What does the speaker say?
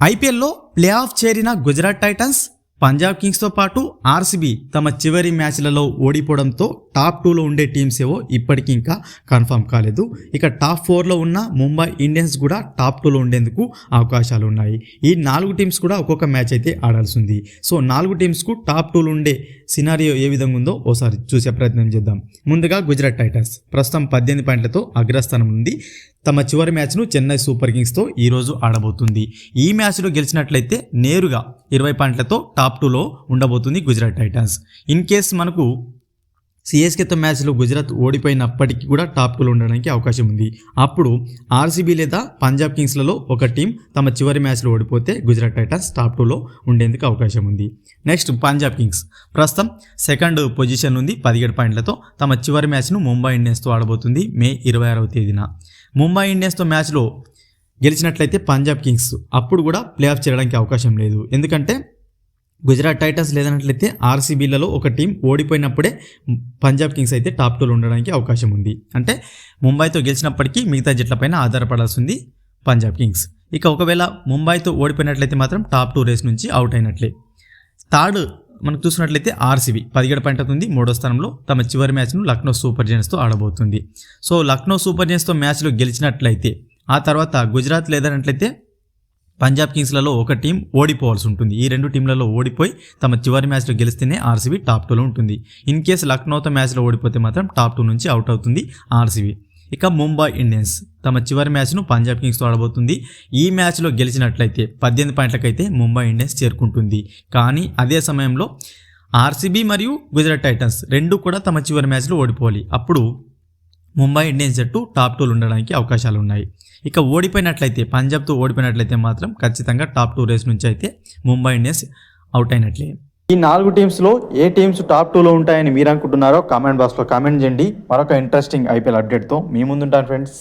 ఐపీఎల్లో play of చేరిన Gujarat Titans Punjab కింగ్స్తో పాటు ఆర్సీబీ తమ చివరి మ్యాచ్లలో ఓడిపోవడంతో టాప్ టూలో ఉండే టీమ్స్ ఏవో ఇప్పటికీ ఇంకా కన్ఫర్మ్ కాలేదు. ఇక టాప్ ఫోర్లో ఉన్న ముంబై ఇండియన్స్ కూడా టాప్ టూలో ఉండేందుకు అవకాశాలు ఉన్నాయి. ఈ నాలుగు టీమ్స్ కూడా ఒక్కొక్క మ్యాచ్ అయితే ఆడాల్సి ఉంది సో నాలుగు టీమ్స్కు టాప్ టూలో ఉండే సినారియో ఏ విధంగా ఉందో ఓసారి చూసే ప్రయత్నం చేద్దాం. ముందుగా గుజరాత్ టైటన్స్. ప్రస్తుతం పద్దెనిమిది పాయింట్లతో అగ్రస్థానం ఉంది. తమ చివరి మ్యాచ్ను చెన్నై సూపర్ కింగ్స్తో ఈరోజు ఆడబోతుంది. ఈ మ్యాచ్లో గెలిచినట్లయితే నేరుగా ఇరవై పాయింట్లతో టాప్ టూలో ఉండబోతుంది గుజరాత్ టైటన్స్. ఇన్ కేస్ మనకు సిఎస్కేతో మ్యాచ్లో గుజరాత్ ఓడిపోయినప్పటికీ కూడా టాప్ టూలో ఉండడానికి అవకాశం ఉంది. అప్పుడు ఆర్సీబీ లేదా పంజాబ్ కింగ్స్లలో ఒక టీం తమ చివరి మ్యాచ్లో ఓడిపోతే గుజరాత్ టైటన్స్ టాప్ టూలో ఉండేందుకు అవకాశం ఉంది. Next Punjab Kings. ప్రస్తుతం సెకండ్ పొజిషన్ ఉంది పదిహేడు పాయింట్లతో తమ చివరి మ్యాచ్ను ముంబై ఇండియన్స్తో ఆడబోతుంది మే ఇరవై ఆరవ తేదీన. ముంబై ఇండియన్స్తో మ్యాచ్లో గెలిచినట్లయితే పంజాబ్ కింగ్స్ అప్పుడు కూడా ప్లే ఆఫ్ చేయడానికి అవకాశం లేదు. ఎందుకంటే గుజరాత్ టైటన్స్ లేదన్నట్లయితే ఆర్సీబీలలో ఒక టీం ఓడిపోయినప్పుడే పంజాబ్ కింగ్స్ అయితే టాప్ టూలో ఉండడానికి అవకాశం ఉంది. అంటే ముంబైతో గెలిచినప్పటికీ మిగతా జట్లపైన ఆధారపడాల్సి ఉంది పంజాబ్ కింగ్స్. ఇక ఒకవేళ ముంబైతో ఓడిపోయినట్లయితే మాత్రం టాప్ టూ రేస్ నుంచి అవుట్ అయినట్లే. థర్డ్ మనకు చూసినట్లయితే ఆర్సీబీ పదిహేడు పాయింట్ అవుతుంది మూడో స్థానంలో తమ చివరి మ్యాచ్ను లక్నో సూపర్ జైంట్స్తో ఆడబోతుంది. సో లక్నో సూపర్ జైంట్స్తో మ్యాచ్లో గెలిచినట్లయితే ఆ తర్వాత గుజరాత్ లేదన్నట్లయితే పంజాబ్ కింగ్స్లలో ఒక టీం ఓడిపోవాల్సి ఉంటుంది. ఈ రెండు టీంలలో ఓడిపోయి తమ చివరి మ్యాచ్లో గెలిస్తేనే ఆర్సీబీ టాప్ టూలో ఉంటుంది. ఇన్ కేసు లక్నోతో మ్యాచ్లో ఓడిపోతే మాత్రం టాప్ టూ నుంచి అవుట్ అవుతుంది ఆర్సీబీ. ఇక ముంబై ఇండియన్స్ తమ చివరి మ్యాచ్ను పంజాబ్ కింగ్స్తో ఆడబోతుంది. ఈ మ్యాచ్లో గెలిచినట్లయితే పద్దెనిమిది పాయింట్లకైతే ముంబై ఇండియన్స్ చేరుకుంటుంది. కానీ అదే సమయంలో ఆర్సీబీ మరియు గుజరాత్ టైటన్స్ రెండు కూడా తమ చివరి మ్యాచ్లో ఓడిపోవాలి. అప్పుడు ముంబై ఇండియన్స్ జట్టు టాప్ టూలు ఉండడానికి అవకాశాలు ఉన్నాయి. ఇక ఓడిపోయినట్లయితే పంజాబ్తో ఓడిపోయినట్లయితే మాత్రం ఖచ్చితంగా టాప్ టూ రేస్ నుంచి అయితే ముంబై ఇండియన్స్ అవుట్ అయినట్లే. ఈ నాలుగు టీమ్స్లో ఏ టీమ్స్ టాప్ టూలో ఉంటాయని మీరు అనుకుంటున్నారో కామెంట్ బాక్స్లో కామెంట్ చేయండి. మరొక ఇంట్రెస్టింగ్ ఐపీఎల్ అప్డేట్తో మీ ముందుంటాను ఫ్రెండ్స్